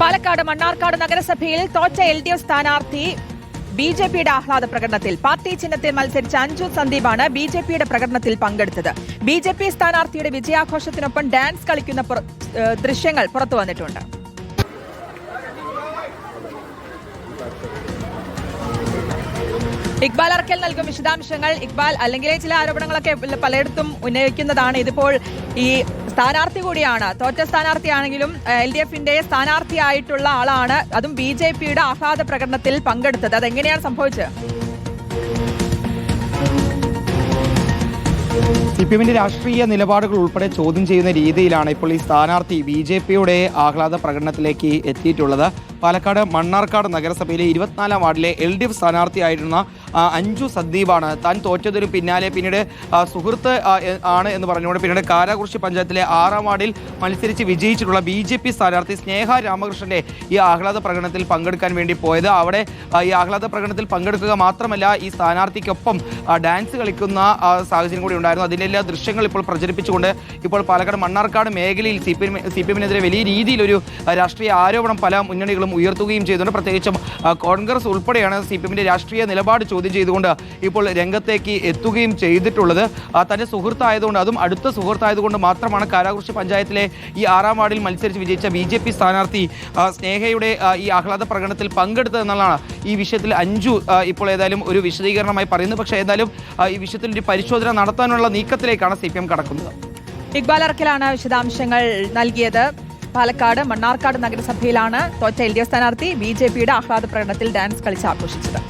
പാലക്കാട് മണ്ണാർക്കാട് നഗരസഭയിൽ തോറ്റ L D F സ്ഥാനാർത്ഥി ബി ജെ പിയുടെ ആഹ്ലാദ പ്രകടനത്തിൽ പാർട്ടി ചിഹ്നത്തിൽ മത്സരിച്ച അഞ്ജു സന്ദീപാണ് ബി ജെ പിയുടെ പ്രകടനത്തിൽ പങ്കെടുത്തത്. ബി ജെ പി സ്ഥാനാർത്ഥിയുടെ വിജയാഘോഷത്തിനൊപ്പം ഡാൻസ് കളിക്കുന്ന ദൃശ്യങ്ങൾ പുറത്തു വന്നിട്ടുണ്ട്. ഇക്ബാൽ അറക്കൽ നൽകും വിശദാംശങ്ങൾ. ഇക്ബാൽ അല്ലെങ്കിൽ ചില ആരോപണങ്ങളൊക്കെ പലയിടത്തും ഉന്നയിക്കുന്നതാണ് ഇതിപ്പോൾ ഈ സ്ഥാനാർത്ഥി കൂടിയാണ്. തോറ്റ സ്ഥാനാർത്ഥിയാണെങ്കിലും എൽ ഡി എഫിന്റെ സ്ഥാനാർത്ഥിയായിട്ടുള്ള ആളാണ്. അതും ബി ജെ പിയുടെ ആഹ്ലാദ പ്രകടനത്തിൽ പങ്കെടുത്തത്. അതെങ്ങനെയാണ് സംഭവിച്ചത്? സി പി എമ്മിന്റെ രാഷ്ട്രീയ നിലപാടുകൾ ഉൾപ്പെടെ ചോദ്യം ചെയ്യുന്ന രീതിയിലാണ് ഇപ്പോൾ ഈ സ്ഥാനാർത്ഥി ബി ജെ പിയുടെ ആഹ്ലാദ പ്രകടനത്തിലേക്ക് എത്തിയിട്ടുള്ളത്. പാലക്കാട് മണ്ണാർക്കാട് നഗരസഭയിലെ ഇരുപത്തിനാലാം വാർഡിലെ എൽ ഡി എഫ് സ്ഥാനാർത്ഥിയായിരുന്ന അഞ്ജു സന്ദീപാണ് താൻ തോറ്റതിന് പിന്നാലെ പിന്നീട് സുഹൃത്ത് ആണ് എന്ന് പറഞ്ഞുകൊണ്ട് പിന്നീട് കാരാകുറിശി പഞ്ചായത്തിലെ ആറാം വാർഡിൽ മത്സരിച്ച് വിജയിച്ചിട്ടുള്ള ബി ജെ പി സ്ഥാനാർത്ഥി സ്നേഹ രാമകൃഷ്ണന്റെ ഈ ആഹ്ലാദ പ്രകടനത്തിൽ പങ്കെടുക്കാൻ വേണ്ടി പോയത്. അവിടെ ഈ ആഹ്ലാദ പ്രകടനത്തിൽ പങ്കെടുക്കുക മാത്രമല്ല ഈ സ്ഥാനാർത്ഥിക്കൊപ്പം ഡാൻസ് കളിക്കുന്ന സാഹചര്യം കൂടി ഉണ്ടായിരുന്നു. അതിന്റെ എല്ലാ ദൃശ്യങ്ങൾ ഇപ്പോൾ പ്രചരിപ്പിച്ചുകൊണ്ട് ഇപ്പോൾ പാലക്കാട് മണ്ണാർക്കാട് മേഖലയിൽ C P M C P എമ്മിനെതിരെ വലിയ രീതിയിലൊരു രാഷ്ട്രീയ ആരോപണം പല മുന്നണികളും ഉയർത്തുകയും ചെയ്തുകൊണ്ട് പ്രത്യേകിച്ചും കോൺഗ്രസ് ഉൾപ്പെടെയാണ് സി പി എമ്മിന്റെ രാഷ്ട്രീയ നിലപാട് ചോദ്യം ചെയ്തുകൊണ്ട് ഇപ്പോൾ രംഗത്തേക്ക് എത്തുകയും ചെയ്തിട്ടുള്ളത്. തന്റെ സുഹൃത്തായതുകൊണ്ട് അതും അടുത്ത സുഹൃത്തായതുകൊണ്ട് മാത്രമാണ് കാരാകുറിശി പഞ്ചായത്തിലെ ഈ ആറാം വാർഡിൽ മത്സരിച്ച് വിജയിച്ച ബി ജെ പി സ്ഥാനാർത്ഥി സ്നേഹയുടെ ഈ ആഹ്ലാദ പ്രകടനത്തിൽ പങ്കെടുത്തതെന്നുള്ളതാണ് ഈ വിഷയത്തിൽ അഞ്ചു ഇപ്പോൾ ഏതായാലും ഒരു വിശദീകരണമായി പറയുന്നത് പക്ഷേ ഏതായാലും ഈ വിഷയത്തിൽ ഒരു പരിശോധന നടത്താനുള്ള നീക്കത്തിലേക്കാണ് സി പി എം കടക്കുന്നത്. ഇക്ബാൽ അറക്കലാണ് വിശദാംശങ്ങൾ നൽകിയത്. പാലക്കാട് മണ്ണാർക്കാട് നഗരസഭയിലാണ് തോറ്റ എൽ ഡി എഫ് സ്ഥാനാർത്ഥി ബി ജെ പിയുടെ ആഹ്ലാദ പ്രകടനത്തിൽ ഡാൻസ് കളിച്ച് ആഘോഷിച്ചത്.